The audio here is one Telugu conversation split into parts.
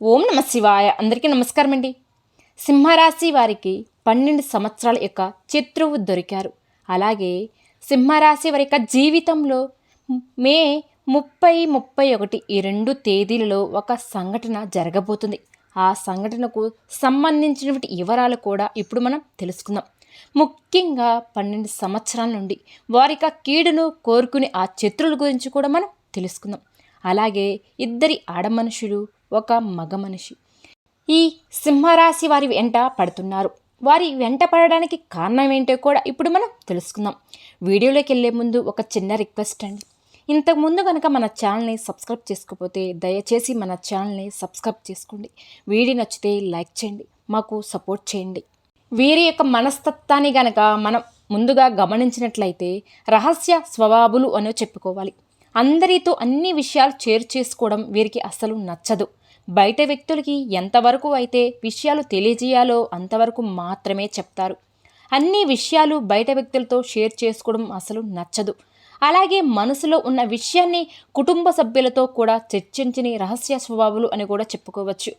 ఓం నమ శివాయ. అందరికీ నమస్కారం అండి సింహరాశి వారికి పన్నెండు సంవత్సరాల యొక్క శత్రువు దొరికారు. అలాగే సింహరాశి వారి యొక్క జీవితంలో మే ముప్పై ముప్పై ఒకటి ఈ రెండు తేదీలలో ఒక సంఘటన జరగబోతుంది. ఆ సంఘటనకు సంబంధించినటువంటి వివరాలు కూడా ఇప్పుడు మనం తెలుసుకుందాం. ముఖ్యంగా పన్నెండు సంవత్సరాల నుండి వారి కీడును కోరుకునే ఆ శత్రువుల గురించి కూడా మనం తెలుసుకుందాం. అలాగే ఇద్దరి ఆడమనుషులు ఒక మగ మనిషి. ఈ సింహరాశి వారి వెంట పడుతున్నారు. వారి వెంట పడడానికి కారణం ఏంటో కూడా ఇప్పుడు మనం తెలుసుకుందాం. వీడియోలోకి వెళ్ళే ముందు ఒక చిన్న రిక్వెస్ట్ అండి. ఇంతకు ముందు కనుక మన ఛానల్ని సబ్స్క్రైబ్ చేసుకోకపోతే దయచేసి మన ఛానల్ని సబ్స్క్రైబ్ చేసుకోండి. వీడియో నచ్చితే లైక్ చేయండి. మాకు సపోర్ట్ చేయండి. వీరి యొక్క మనస్తత్వాన్ని గనక మనం ముందుగా గమనించినట్లయితే రహస్య స్వభావులు అని చెప్పుకోవాలి. అందరితో అన్ని విషయాలు షేర్ చేసుకోవడం వీరికి అస్సలు నచ్చదు. బయట వ్యక్తులకి ఎంతవరకు అయితే విషయాలు తెలియజేయాలో అంతవరకు మాత్రమే చెప్తారు. అన్ని విషయాలు బయట వ్యక్తులతో షేర్ చేసుకోవడం అసలు నచ్చదు. అలాగే మనసులో ఉన్న విషయాన్ని కుటుంబ సభ్యులతో కూడా చర్చించని రహస్య స్వభావాలు అని కూడా చెప్పుకోవచ్చు.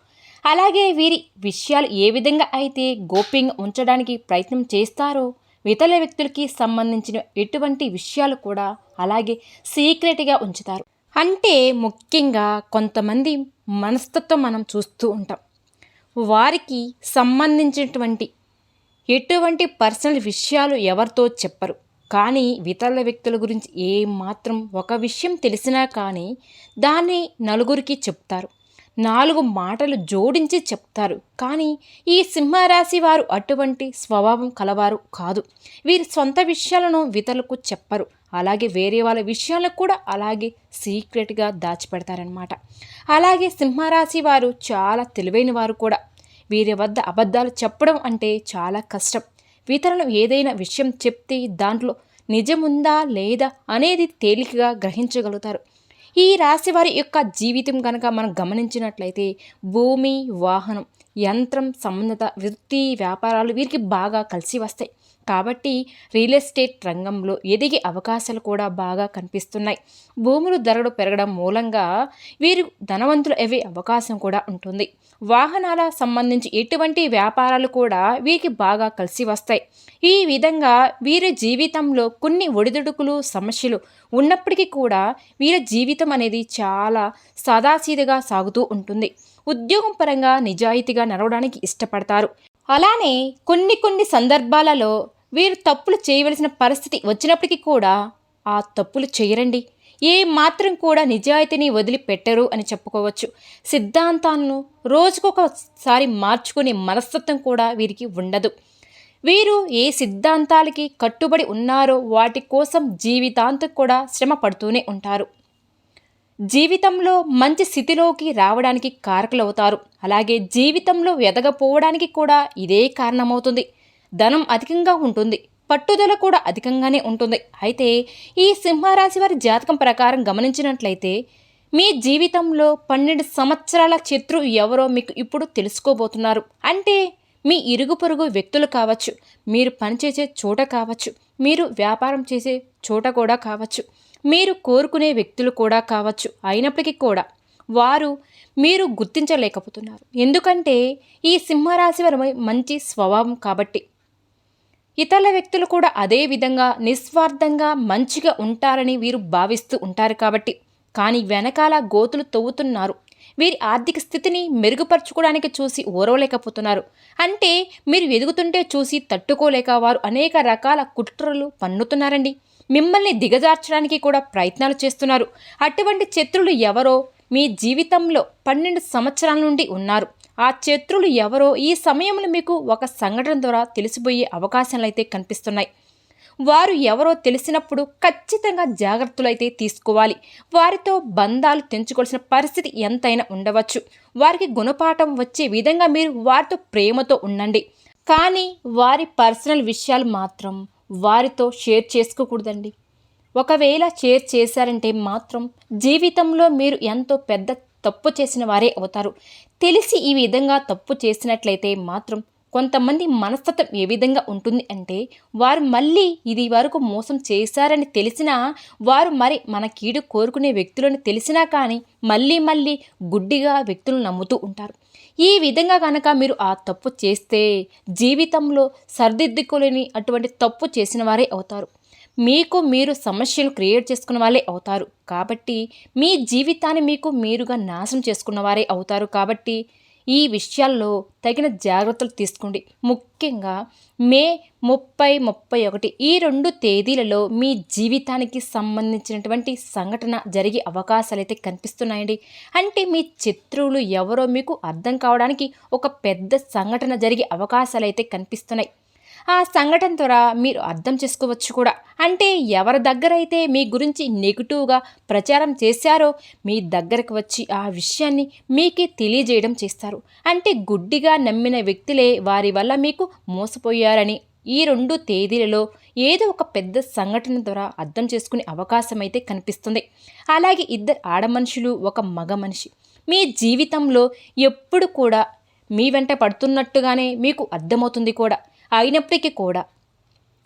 అలాగే వీరి విషయాలు ఏ విధంగా అయితే గోప్యంగా ఉంచడానికి ప్రయత్నం చేస్తారో ఇతర వ్యక్తులకి సంబంధించిన ఎటువంటి విషయాలు కూడా అలాగే సీక్రెట్గా ఉంచుతారు. అంటే ముఖ్యంగా కొంతమంది మనస్తత్వం మనం చూస్తూ ఉంటాం. వారికి సంబంధించినటువంటి ఎటువంటి పర్సనల్ విషయాలు ఎవరితో చెప్పరు. కానీ ఇతరుల వ్యక్తుల గురించి ఏ మాత్రం ఒక విషయం తెలిసినా కానీ దాన్ని నలుగురికి చెప్తారు. నాలుగు మాటలు జోడించి చెప్తారు. కానీ ఈ సింహరాశి వారు అటువంటి స్వభావం కలవారు కాదు. వీరి సొంత విషయాలను ఇతరులకు చెప్పరు. అలాగే వేరే వాళ్ళ విషయాలకు కూడా అలాగే సీక్రెట్గా దాచిపెడతారనమాట అలాగే సింహరాశి వారు చాలా తెలివైన వారు కూడా. వీరి వద్ద అబద్ధాలు చెప్పడం అంటే చాలా కష్టం. ఇతరులు ఏదైనా విషయం చెప్తే దాంట్లో నిజముందా లేదా అనేది తేలికగా గ్రహించగలుగుతారు. ఈ రాశి వారి యొక్క జీవితం కనుక మనం గమనించినట్లయితే భూమి వాహనం యంత్రం సంబంధిత వృత్తి వ్యాపారాలు వీరికి బాగా కలిసి వస్తాయి. కాబట్టి రియల్ ఎస్టేట్ రంగంలో ఎదిగే అవకాశాలు కూడా బాగా కనిపిస్తున్నాయి. భూములు ధరలు పెరగడం మూలంగా వీరు ధనవంతులు అయ్యే అవకాశం కూడా ఉంటుంది. వాహనాల సంబంధించి ఎటువంటి వ్యాపారాలు కూడా వీరికి బాగా కలిసి వస్తాయి. ఈ విధంగా వీరి జీవితంలో కొన్ని ఒడిదుడుకులు సమస్యలు ఉన్నప్పటికీ కూడా వీరి జీవితం అనేది చాలా సాదాసీదగా సాగుతూ ఉంటుంది. ఉద్యోగం పరంగా నిజాయితీగా నడవడానికి ఇష్టపడతారు. అలానే కొన్ని కొన్ని సందర్భాలలో వీరు తప్పులు చేయవలసిన పరిస్థితి వచ్చినప్పటికీ కూడా ఆ తప్పులు చేయరండి. ఏ మాత్రం కూడా నిజాయితీని వదిలిపెట్టరు అని చెప్పుకోవచ్చు. సిద్ధాంతాలను రోజుకొకసారి మార్చుకునే మనస్తత్వం కూడా వీరికి ఉండదు. వీరు ఏ సిద్ధాంతాలకి కట్టుబడి ఉన్నారో వాటి కోసం జీవితాంతం కూడా శ్రమ పడుతూనే ఉంటారు. జీవితంలో మంచి స్థితిలోకి రావడానికి కారకులవుతారు. అలాగే జీవితంలో ఎదగపోవడానికి కూడా ఇదే కారణమవుతుంది. ధనం అధికంగా ఉంటుంది పట్టుదల కూడా అధికంగానే ఉంటుంది. అయితే ఈ సింహరాశి వారి జాతకం ప్రకారం గమనించినట్లయితే మీ జీవితంలో పన్నెండు సంవత్సరాల శత్రువు ఎవరో మీకు ఇప్పుడు తెలుసుకోబోతున్నారు. అంటే మీ ఇరుగు పొరుగు వ్యక్తులు కావచ్చు మీరు పనిచేసే చోట కావచ్చు మీరు వ్యాపారం చేసే చోట కూడా కావచ్చు మీరు కోరుకునే వ్యక్తులు కూడా కావచ్చు అయినప్పటికీ కూడా వారు మీరు గుర్తించలేకపోతున్నారు. ఎందుకంటే ఈ సింహరాశి వారి మంచి స్వభావం కాబట్టి. ఇతర వ్యక్తులు కూడా అదే విధంగా నిస్వార్థంగా మంచిగా ఉంటారని వీరు భావిస్తూ ఉంటారు కాబట్టి. కానీ వెనకాల గోతులు తవ్వుతున్నారు. వీరి ఆర్థిక స్థితిని మెరుగుపరచుకోవడానికి చూసి ఓరవలేకపోతున్నారు. అంటే మీరు ఎదుగుతుంటే చూసి తట్టుకోలేక వారు అనేక రకాల కుట్రలు పన్నుతున్నారండి. మిమ్మల్ని దిగజార్చడానికి కూడా ప్రయత్నాలు చేస్తున్నారు. అటువంటి శత్రులు ఎవరో మీ జీవితంలో పన్నెండు సంవత్సరాల నుండి ఉన్నారు. ఆ శత్రులు ఎవరో ఈ సమయంలో మీకు ఒక సంఘటన ద్వారా తెలిసిపోయే అవకాశాలు అయితే కనిపిస్తున్నాయి. వారు ఎవరో తెలిసినప్పుడు ఖచ్చితంగా జాగ్రత్తలు అయితే తీసుకోవాలి. వారితో బంధాలు తెంచుకోవాల్సిన పరిస్థితి ఎంతైనా ఉండవచ్చు. వారికి గుణపాఠం వచ్చే విధంగా మీరు వారితో ప్రేమతో ఉండండి. కానీ వారి పర్సనల్ విషయాలు మాత్రం వారితో షేర్ చేసుకోకూడదండి. ఒకవేళ షేర్ చేశారంటే మాత్రం జీవితంలో మీరు ఎంతో పెద్ద తప్పు చేసిన వారే అవుతారు. తెలిసి ఈ విధంగా తప్పు చేసినట్లయితే మాత్రం కొంతమంది మనస్తత్వం ఏ విధంగా ఉంటుంది అంటే వారు మళ్ళీ ఇది వరకు మోసం చేశారని తెలిసినా వారు మరి మన కీడు కోరుకునే వ్యక్తులను తెలిసినా కానీ మళ్ళీ మళ్ళీ గుడ్డిగా వ్యక్తులను నమ్ముతూ ఉంటారు. ఈ విధంగా కనుక మీరు ఆ తప్పు చేస్తే జీవితంలో సరిదిద్దుకోలేని అటువంటి తప్పు చేసిన వారే అవుతారు. మీకు మీరు సమస్యలు క్రియేట్ చేసుకున్న వాళ్ళే అవుతారు. కాబట్టి మీ జీవితాన్ని మీకు మీరుగా నాశనం చేసుకున్న వారే అవుతారు. కాబట్టి ఈ విషయాల్లో తగిన జాగ్రత్తలు తీసుకోండి. ముఖ్యంగా మే ముప్పై ముప్పై ఒకటి ఈ రెండు తేదీలలో మీ జీవితానికి సంబంధించినటువంటి సంఘటన జరిగే అవకాశాలు అయితే కనిపిస్తున్నాయండి. అంటే మీ శత్రువులు ఎవరో మీకు అర్థం కావడానికి ఒక పెద్ద సంఘటన జరిగే అవకాశాలు అయితే కనిపిస్తున్నాయి. ఆ సంఘటన ద్వారా మీరు అర్థం చేసుకోవచ్చు కూడా. అంటే ఎవరి దగ్గర అయితే మీ గురించి నెగిటివ్గా ప్రచారం చేశారో మీ దగ్గరకు వచ్చి ఆ విషయాన్ని మీకే తెలియజేయడం చేస్తారు. అంటే గుడ్డిగా నమ్మిన వ్యక్తులే వారి వల్ల మీకు మోసపోయారని ఈ రెండు తేదీలలో ఏదో ఒక పెద్ద సంఘటన ద్వారా అర్థం చేసుకునే అవకాశం అయితే కనిపిస్తుంది. అలాగే ఇద్దరు ఆడ మనుషులు ఒక మగ మనిషి. మీ జీవితంలో ఎప్పుడు కూడా మీ వెంట పడుతున్నట్టుగానే మీకు అర్థమవుతుంది కూడా. అయినప్పటికీ కూడా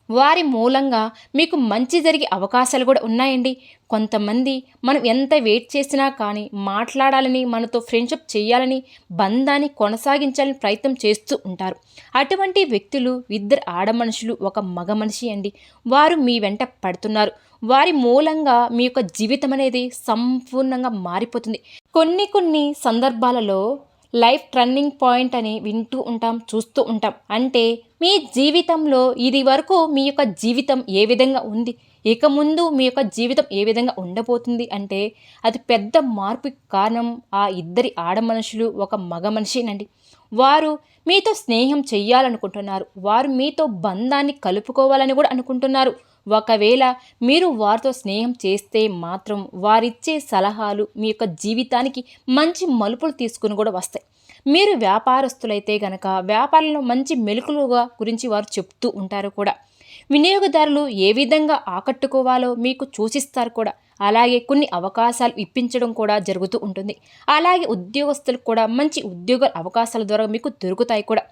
వారి మూలంగా మీకు మంచి జరిగే అవకాశాలు కూడా ఉన్నాయండి. కొంతమంది మనం ఎంత వెయిట్ చేసినా కానీ మాట్లాడాలని మనతో ఫ్రెండ్షిప్ చేయాలని బంధాన్ని కొనసాగించాలని ప్రయత్నం చేస్తూ ఉంటారు. అటువంటి వ్యక్తులు ఇద్దరు ఆడ మనుషులు ఒక మగ మనిషి అండి. వారు మీ వెంట పడుతున్నారు. వారి మూలంగా మీ యొక్క జీవితం అనేది సంపూర్ణంగా మారిపోతుంది. కొన్ని కొన్ని సందర్భాలలో లైఫ్ టర్నింగ్ పాయింట్ అని వింటూ ఉంటాం చూస్తూ ఉంటాం. అంటే మీ జీవితంలో ఇది వరకు మీ యొక్క జీవితం ఏ విధంగా ఉంది? ఇక ముందు మీ యొక్క జీవితం ఏ విధంగా ఉండబోతుంది అంటే అది పెద్ద మార్పు కారణం ఆ ఇద్దరి ఆడ మనుషులు ఒక మగ మనిషినండి. వారు మీతో స్నేహం చెయ్యాలనుకుంటున్నారు. వారు మీతో బంధాన్ని కలుపుకోవాలని కూడా అనుకుంటున్నారు. ఒకవేళ మీరు వారితో స్నేహం చేస్తే మాత్రం వారిచ్చే సలహాలు మీ యొక్క జీవితానికి మంచి మలుపులు తీసుకుని కూడా వస్తాయి. మీరు వ్యాపారస్తులైతే గనక వ్యాపారంలో మంచి మెలుకులుగా గురించి వారు చెప్తూ ఉంటారు కూడా. వినియోగదారులు ఏ విధంగా ఆకట్టుకోవాలో మీకు సూచిస్తారు కూడా. అలాగే కొన్ని అవకాశాలు ఇప్పించడం కూడా జరుగుతూ ఉంటుంది. అలాగే ఉద్యోగస్తులకు కూడా మంచి ఉద్యోగ అవకాశాల ద్వారా మీకు దొరుకుతాయి కూడా.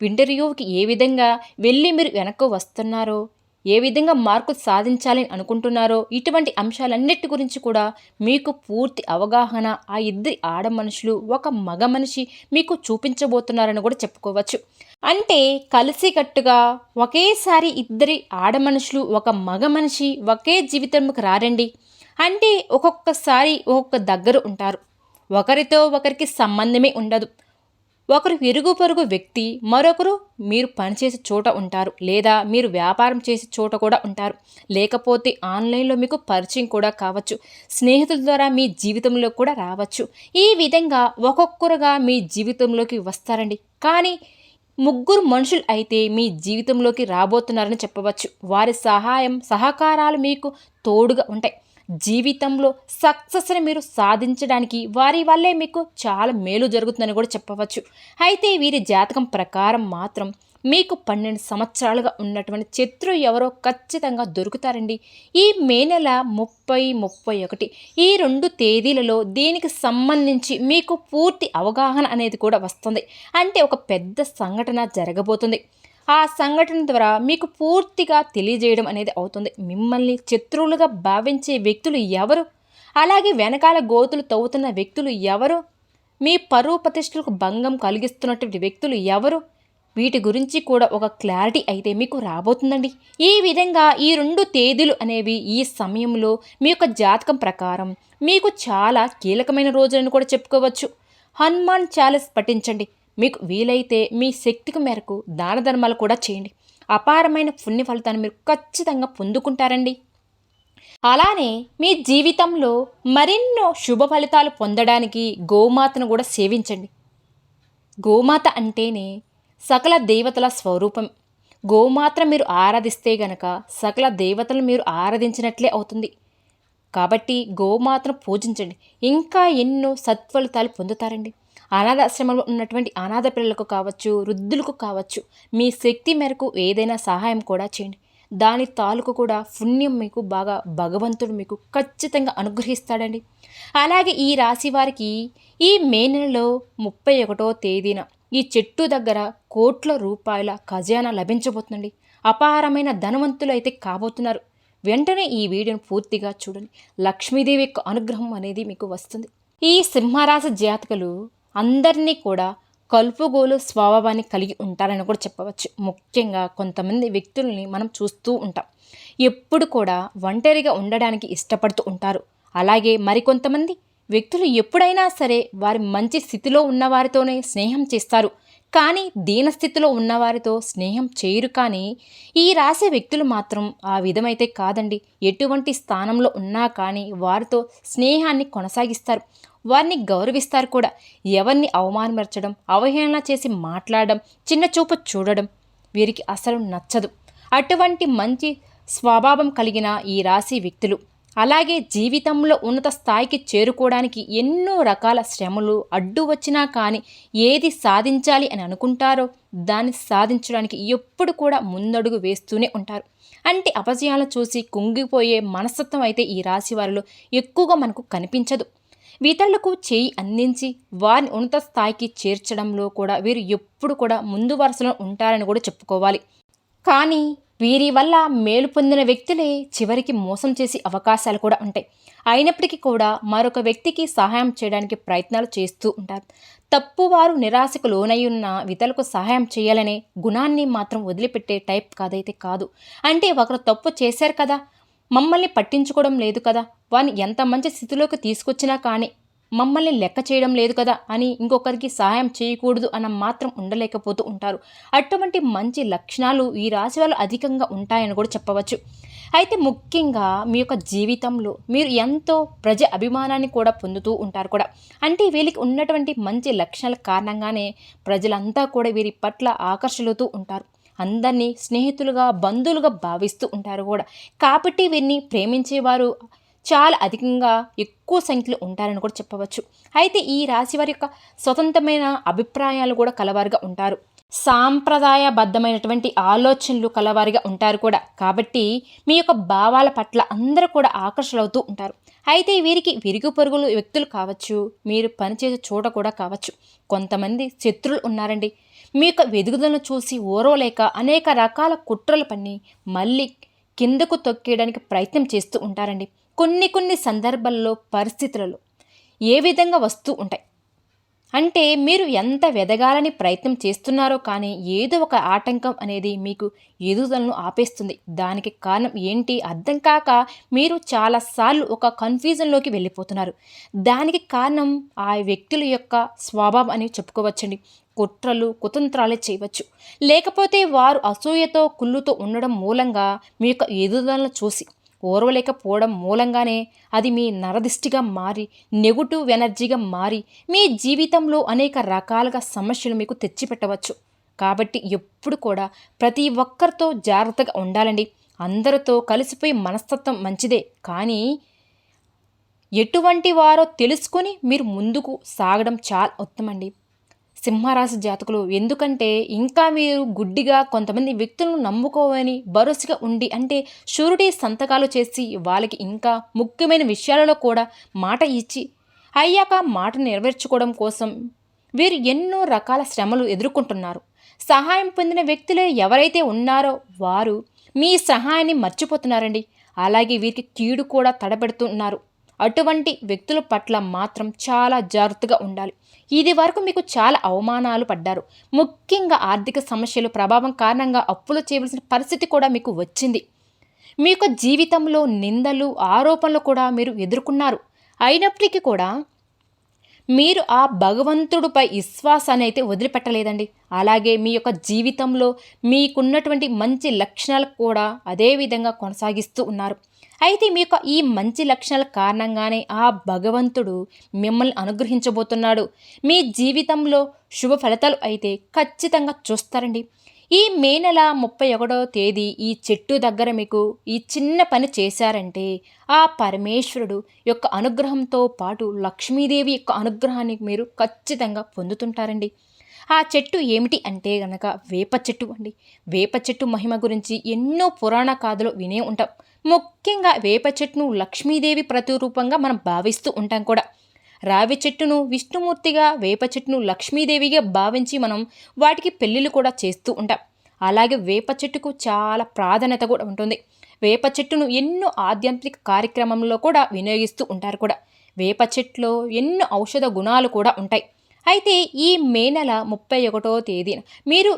ఇంటర్వ్యూకి ఏ విధంగా వెళ్ళి మీరు వెనక్కు వస్తున్నారో ఏ విధంగా మార్కులు సాధించాలని అనుకుంటున్నారో ఇటువంటి అంశాలన్నిటి గురించి కూడా మీకు పూర్తి అవగాహన ఆ ఇద్దరి ఆడ మనుషులు ఒక మగ మనిషి మీకు చూపించబోతున్నారని కూడా చెప్పుకోవచ్చు. అంటే కలిసికట్టుగా ఒకేసారి ఇద్దరి ఆడ మనుషులు ఒక మగ మనిషి ఒకే జీవితంకి రారండి. అంటే ఒక్కొక్కసారి ఒక్కొక్క దగ్గర ఉంటారు. ఒకరితో ఒకరికి సంబంధమే ఉండదు. ఒకరు ఇరుగు పొరుగు వ్యక్తి మరొకరు మీరు పనిచేసే చోట ఉంటారు లేదా మీరు వ్యాపారం చేసే చోట కూడా ఉంటారు. లేకపోతే ఆన్లైన్లో మీకు పరిచయం కూడా కావచ్చు. స్నేహితుల ద్వారా మీ జీవితంలో కూడా రావచ్చు. ఈ విధంగా ఒక్కొక్కరుగా మీ జీవితంలోకి వస్తారండి. కానీ ముగ్గురు మనుషులు అయితే మీ జీవితంలోకి రాబోతున్నారని చెప్పవచ్చు. వారి సహాయం సహకారాలు మీకు తోడుగా ఉంటాయి. జీవితంలో సక్సెస్ని మీరు సాధించడానికి వారి వల్లే మీకు చాలా మేలు జరుగుతుందని కూడా చెప్పవచ్చు. అయితే వీరి జాతకం ప్రకారం మాత్రం మీకు పన్నెండు సంవత్సరాలుగా ఉన్నటువంటి శత్రు ఎవరో ఖచ్చితంగా దొరుకుతారండి. ఈ మే నెల ముప్పై ముప్పై ఒకటి ఈ రెండు తేదీలలో దీనికి సంబంధించి మీకు పూర్తి అవగాహన అనేది కూడా వస్తుంది. అంటే ఒక పెద్ద సంఘటన జరగబోతుంది. ఆ సంఘటన ద్వారా మీకు పూర్తిగా తెలియజేయడం అనేది అవుతుంది. మిమ్మల్ని శత్రువులుగా భావించే వ్యక్తులు ఎవరు? అలాగే వెనకాల గోతులు తవ్వుతున్న వ్యక్తులు ఎవరు? మీ పరువు ప్రతిష్టలకు భంగం కలిగిస్తున్నటువంటి వ్యక్తులు ఎవరు? వీటి గురించి కూడా ఒక క్లారిటీ అయితే మీకు రాబోతుందండి. ఈ విధంగా ఈ రెండు తేదీలు అనేవి ఈ సమయంలో మీ యొక్క జాతకం ప్రకారం మీకు చాలా కీలకమైన రోజులను కూడా చెప్పుకోవచ్చు. హనుమాన్ చాలీస్ పఠించండి. మీకు వీలైతే మీ శక్తికి మేరకు దాన ధర్మాలు కూడా చేయండి. అపారమైన పుణ్య ఫలితాన్ని మీరు ఖచ్చితంగా పొందుకుంటారండి. అలానే మీ జీవితంలో మరెన్నో శుభ ఫలితాలు పొందడానికి గోమాతను కూడా సేవించండి. గోమాత అంటేనే సకల దేవతల స్వరూపం. గోమాత్ర మీరు ఆరాధిస్తే గనక సకల దేవతలు మీరు ఆరాధించినట్లే అవుతుంది. కాబట్టి గోమాతను పూజించండి. ఇంకా ఎన్నో సత్ఫలితాలు పొందుతారండి. అనాథాశ్రమంలో ఉన్నటువంటి అనాథ పిల్లలకు కావచ్చు వృద్ధులకు కావచ్చు మీ శక్తి మేరకు ఏదైనా సహాయం కూడా చేయండి. దాని తాలూకు కూడా పుణ్యం మీకు బాగా భగవంతుడు మీకు ఖచ్చితంగా అనుగ్రహిస్తాడండి. అలాగే ఈ రాశి వారికి ఈ మే నెలలో ముప్పై ఒకటో తేదీన ఈ చెట్టు దగ్గర కోట్ల రూపాయల ఖజానా లభించబోతుందండి. అపారమైన ధనవంతులు అయితే కాబోతున్నారు. వెంటనే ఈ వీడియోను పూర్తిగా చూడండి. లక్ష్మీదేవి యొక్క అనుగ్రహం అనేది మీకు వస్తుంది. ఈ సింహరాశి జాతకులు అందరినీ కూడా కలుపుగోలు స్వభావాన్ని కలిగి ఉంటారని కూడా చెప్పవచ్చు. ముఖ్యంగా కొంతమంది వ్యక్తుల్ని మనం చూస్తూ ఉంటాం. ఎప్పుడు కూడా ఒంటరిగా ఉండడానికి ఇష్టపడుతూ ఉంటారు. అలాగే మరికొంతమంది వ్యక్తులు ఎప్పుడైనా సరే వారి మంచి స్థితిలో ఉన్నవారితోనే స్నేహం చేస్తారు. కానీ దీనస్థితిలో ఉన్నవారితో స్నేహం చేయరు కానీ ఈ రాసే వ్యక్తులు మాత్రం ఆ విధమైతే కాదండి. ఎటువంటి స్థానంలో ఉన్నా కానీ వారితో స్నేహాన్ని కొనసాగిస్తారు. వారిని గౌరవిస్తారు కూడా. ఎవరిని అవమానపరచడం అవహేళన చేసి మాట్లాడడం చిన్న చూపు చూడడం వీరికి అసలు నచ్చదు. అటువంటి మంచి స్వభావం కలిగిన ఈ రాశి వ్యక్తులు అలాగే జీవితంలో ఉన్నత స్థాయికి చేరుకోవడానికి ఎన్నో రకాల శ్రమలు అడ్డు వచ్చినా కానీ ఏది సాధించాలి అని అనుకుంటారో దాన్ని సాధించడానికి ఎప్పుడు కూడా ముందడుగు వేస్తూనే ఉంటారు. అంటే అపజయాలను చూసి కుంగిపోయే మనస్తత్వం అయితే ఈ రాశి వారిలో ఎక్కువగా మనకు కనిపించదు. ఇతరులకు చేయి అందించి వారిని ఉన్నత స్థాయికి చేర్చడంలో కూడా వీరు ఎప్పుడు కూడా ముందు వరుసలో ఉంటారని కూడా చెప్పుకోవాలి. కానీ వీరి వల్ల మేలు పొందిన వ్యక్తులే చివరికి మోసం చేసే అవకాశాలు కూడా ఉంటాయి. అయినప్పటికీ కూడా మరొక వ్యక్తికి సహాయం చేయడానికి ప్రయత్నాలు చేస్తూ ఉంటారు. తప్పువారు నిరాశకు లోనై ఉన్న ఇతరులకు సహాయం చేయాలనే గుణాన్ని మాత్రం వదిలిపెట్టే టైప్ కాదైతే కాదు. అంటే ఒకరు తప్పు చేశారు కదా మమ్మల్ని పట్టించుకోవడం లేదు కదా వారిని ఎంత మంచి స్థితిలోకి తీసుకొచ్చినా కానీ మమ్మల్ని లెక్క చేయడం లేదు కదా అని ఇంకొకరికి సహాయం చేయకూడదు అన్న మాత్రం ఉండలేకపోతూ ఉంటారు. అటువంటి మంచి లక్షణాలు ఈ రాశి వాళ్ళు అధికంగా ఉంటాయని కూడా చెప్పవచ్చు. అయితే ముఖ్యంగా మీ యొక్క జీవితంలో మీరు ఎంతో ప్రజ అభిమానాన్ని కూడా పొందుతూ ఉంటారు కూడా. అంటే వీళ్ళకి ఉన్నటువంటి మంచి లక్షణాల కారణంగానే ప్రజలంతా కూడా వీరి పట్ల ఆకర్షితులవుతూ ఉంటారు. అందరినీ స్నేహితులుగా బంధువులుగా భావిస్తూ ఉంటారు కూడా. కాబట్టి వీరిని ప్రేమించేవారు చాలా అధికంగా ఎక్కువ సంఖ్యలో ఉంటారని కూడా చెప్పవచ్చు. అయితే ఈ రాశి వారి యొక్క స్వతంత్రమైన అభిప్రాయాలు కూడా కలవారుగా ఉంటారు. సాంప్రదాయబద్ధమైనటువంటి ఆలోచనలు కలవారిగా ఉంటారు కూడా. కాబట్టి మీ యొక్క భావాల పట్ల అందరూ కూడా ఆకర్షణవుతూ ఉంటారు. అయితే వీరికి విరుగు పొరుగులు వ్యక్తులు కావచ్చు మీరు పనిచేసే చోట కూడా కావచ్చు. కొంతమంది శత్రులు ఉన్నారండి. మీ యొక్క వెదుగుదలను చూసి ఓరవలేక అనేక రకాల కుట్రలు పన్ని మళ్ళీ కిందకు తొక్కేయడానికి ప్రయత్నం చేస్తూ ఉంటారండి. కొన్ని కొన్ని సందర్భాల్లో పరిస్థితులలో ఏ విధంగా వస్తూ ఉంటాయి? అంటే మీరు ఎంత వెదగాలని ప్రయత్నం చేస్తున్నారో కానీ ఏదో ఒక ఆటంకం అనేది మీకు ఎదుగుదలను ఆపేస్తుంది. దానికి కారణం ఏంటి? అర్థం కాక మీరు చాలాసార్లు ఒక కన్ఫ్యూజన్లోకి వెళ్ళిపోతున్నారు. దానికి కారణం ఆ వ్యక్తుల యొక్క స్వభావం అని చెప్పుకోవచ్చండి. కుట్రలు కుతంత్రాలే చేయవచ్చు. లేకపోతే వారు అసూయతో కుళ్ళుతో ఉండడం మూలంగా మీ యొక్క ఎదుగుదలను చూసి ఓర్వలేకపోవడం మూలంగానే అది మీ నరదిష్టిగా మారి నెగటివ్ ఎనర్జీగా మారి మీ జీవితంలో అనేక రకాలుగా సమస్యలు మీకు తెచ్చిపెట్టవచ్చు. కాబట్టి ఎప్పుడు కూడా ప్రతి ఒక్కరితో జాగ్రత్తగా ఉండాలండి. అందరితో కలిసిపోయి మనస్తత్వం మంచిదే. కానీ ఎటువంటి వారో తెలుసుకొని మీరు ముందుకు సాగడం చాలా ఉత్తమండి. సింహరాశి జాతకులు. ఎందుకంటే ఇంకా మీరు గుడ్డిగా కొంతమంది వ్యక్తులను నమ్ముకోవని భరోసాగా ఉండి అంటే షూరిటీ సంతకాలు చేసి వాళ్ళకి ఇంకా ముఖ్యమైన విషయాలలో కూడా మాట ఇచ్చి అయ్యాక మాట నెరవేర్చుకోవడం కోసం వీరు ఎన్నో రకాల శ్రమలు ఎదుర్కొంటున్నారు. సహాయం పొందిన వ్యక్తులు ఎవరైతే ఉన్నారో వారు మీ సహాయాన్ని మర్చిపోతున్నారండి. అలాగే వీరికి కీడు కూడా తడబెడుతున్నారు. అటువంటి వ్యక్తుల పట్ల మాత్రం చాలా జాగ్రత్తగా ఉండాలి. ఇది వరకు మీకు చాలా అవమానాలు పడ్డారు. ముఖ్యంగా ఆర్థిక సమస్యలు ప్రభావం కారణంగా అప్పులు చేయవలసిన పరిస్థితి కూడా మీకు వచ్చింది. మీ యొక్క జీవితంలో నిందలు ఆరోపణలు కూడా మీరు ఎదుర్కొన్నారు. అయినప్పటికీ కూడా మీరు ఆ భగవంతుడిపై విశ్వాసాన్ని అయితే వదిలిపెట్టలేదండి. అలాగే మీ యొక్క జీవితంలో మీకున్నటువంటి మంచి లక్షణాలు కూడా అదే విధంగా కొనసాగిస్తూ ఉన్నారు. అయితే మీ యొక్క ఈ మంచి లక్షణాల కారణంగానే ఆ భగవంతుడు మిమ్మల్ని అనుగ్రహించబోతున్నాడు. మీ జీవితంలో శుభ ఫలితాలు అయితే ఖచ్చితంగా చూస్తారండి. ఈ మే నెల ముప్పై ఒకటవ తేదీ ఈ చెట్టు దగ్గర మీకు ఈ చిన్న పని చేశారంటే ఆ పరమేశ్వరుడు యొక్క అనుగ్రహంతో పాటు లక్ష్మీదేవి యొక్క అనుగ్రహాన్ని మీరు ఖచ్చితంగా పొందుతుంటారండి. ఆ చెట్టు ఏమిటి అంటే గనక వేప చెట్టు అండి. వేప చెట్టు మహిమ గురించి ఎన్నో పురాణ కాదులు వినే ఉంటాం. ముఖ్యంగా వేప చెట్టును లక్ష్మీదేవి ప్రతిరూపంగా మనం భావిస్తూ ఉంటాం కూడా. రావి చెట్టును విష్ణుమూర్తిగా వేప చెట్టును లక్ష్మీదేవిగా భావించి మనం వాటికి పెళ్ళిళ్ళు కూడా చేస్తూ ఉంటాం. అలాగే వేప చెట్టుకు చాలా ప్రాధాన్యత కూడా ఉంటుంది. వేప చెట్టును ఎన్నో ఆధ్యాత్మిక కార్యక్రమంలో కూడా వినియోగిస్తూ ఉంటారు కూడా. వేప చెట్టులో ఎన్నో ఔషధ గుణాలు కూడా ఉంటాయి. అయితే ఈ మే నెల ముప్పై ఒకటో తేదీన మీరు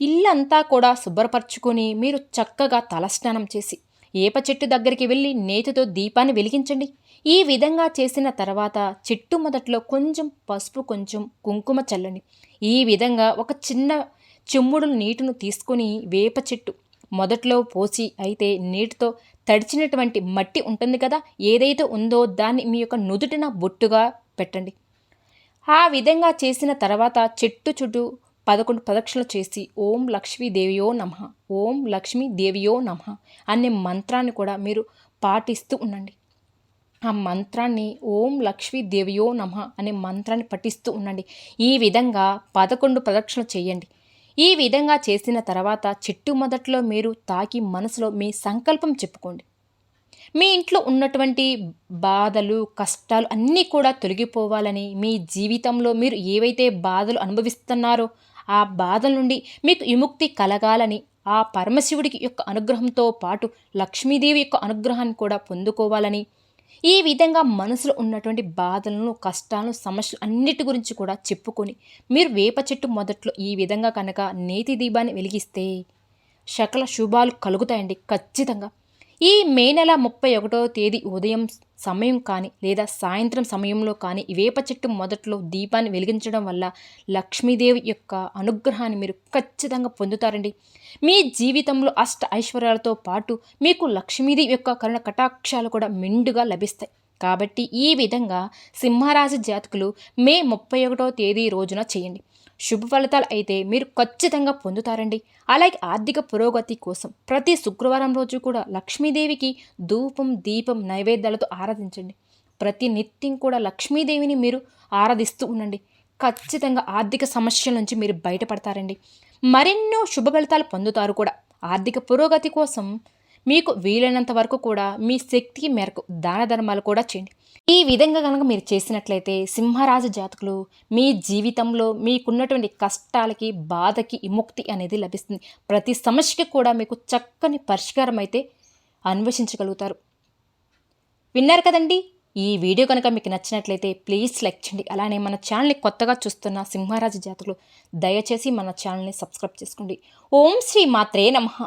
ఇల్లంతా కూడా శుభ్రపరచుకొని మీరు చక్కగా తలస్నానం చేసి ఏప చెట్టు దగ్గరికి వెళ్ళి నేతితో దీపాన్ని వెలిగించండి. ఈ విధంగా చేసిన తర్వాత చెట్టు మొదట్లో కొంచెం పసుపు కొంచెం కుంకుమ చల్లండి. ఈ విధంగా ఒక చిన్న చెమ్ముడు నీటిని తీసుకొని వేప చెట్టు మొదట్లో పోసి అయితే నీటితో తడిచినటువంటి మట్టి ఉంటుంది కదా ఏదైతే ఉందో దాన్ని మీ యొక్క నుదుటిన బొట్టుగా పెట్టండి. ఆ విధంగా చేసిన తర్వాత చెట్టు చుట్టూ పదకొండు ప్రదక్షిణలు చేసి ఓం లక్ష్మీదేవియో నమ ఓం లక్ష్మీదేవియో నమ అనే మంత్రాన్ని కూడా మీరు పాటిస్తూ ఉండండి. ఆ మంత్రాన్ని ఓం లక్ష్మీదేవియో నమ అనే మంత్రాన్ని పఠిస్తూ ఉండండి. ఈ విధంగా పదకొండు ప్రదక్షిణలు చేయండి. ఈ విధంగా చేసిన తర్వాత చెట్టు మొదట్లో మీరు తాకి మనసులో మీ సంకల్పం చెప్పుకోండి. మీ ఇంట్లో ఉన్నటువంటి బాధలు కష్టాలు అన్నీ కూడా తొలగిపోవాలని మీ జీవితంలో మీరు ఏవైతే బాధలు అనుభవిస్తున్నారో ఆ బాధల నుండి మీకు విముక్తి కలగాలని ఆ పరమశివుడికి యొక్క అనుగ్రహంతో పాటు లక్ష్మీదేవి యొక్క అనుగ్రహాన్ని కూడా పొందుకోవాలని ఈ విధంగా మనసులో ఉన్నటువంటి బాధలను కష్టాలను సమస్యలు అన్నిటి గురించి కూడా చెప్పుకొని మీరు వేప చెట్టు మొదట్లో ఈ విధంగా కనుక నేతి దీపాన్ని వెలిగిస్తే సకల శుభాలు కలుగుతాయండి ఖచ్చితంగా. ఈ మే నెల ముప్పై ఒకటో తేదీ ఉదయం సమయం కానీ లేదా సాయంత్రం సమయంలో కానీ వేప చెట్టు మొదట్లో దీపాన్ని వెలిగించడం వల్ల లక్ష్మీదేవి యొక్క అనుగ్రహాన్ని మీరు ఖచ్చితంగా పొందుతారండి. మీ జీవితంలో అష్ట ఐశ్వర్యాలతో పాటు మీకు లక్ష్మీదేవి యొక్క కరుణ కటాక్షాలు కూడా మెండుగా లభిస్తాయి. కాబట్టి ఈ విధంగా సింహరాశి జాతకులు మే ముప్పై ఒకటో తేదీ రోజున చేయండి. శుభ ఫలితాలు అయితే మీరు ఖచ్చితంగా పొందుతారండి. అలాగే ఆర్థిక పురోగతి కోసం ప్రతి శుక్రవారం రోజు కూడా లక్ష్మీదేవికి ధూపం దీపం నైవేద్యాలతో ఆరాధించండి. ప్రతి నిత్యం కూడా లక్ష్మీదేవిని మీరు ఆరాధిస్తూ ఉండండి. ఖచ్చితంగా ఆర్థిక సమస్యల నుంచి మీరు బయటపడతారండి. మరెన్నో శుభ ఫలితాలు పొందుతారు కూడా. ఆర్థిక పురోగతి కోసం మీకు వీలైనంత వరకు కూడా మీ శక్తి మేరకు దాన ధర్మాలు కూడా చేయండి. ఈ విధంగా కనుక మీరు చేసినట్లయితే సింహరాజు జాతకులు మీ జీవితంలో మీకున్నటువంటి కష్టాలకి బాధకి విముక్తి అనేది లభిస్తుంది. ప్రతి సమస్యకి కూడా మీకు చక్కని పరిష్కారం అయితే అన్వేషించగలుగుతారు. విన్నారు కదండి? ఈ వీడియో కనుక మీకు నచ్చినట్లయితే ప్లీజ్ లైక్ చేయండి. అలానే మన ఛానల్ని కొత్తగా చూస్తున్న సింహరాజు జాతకులు దయచేసి మన ఛానల్ని సబ్స్క్రైబ్ చేసుకోండి. ఓం శ్రీ మాత్రే నమః.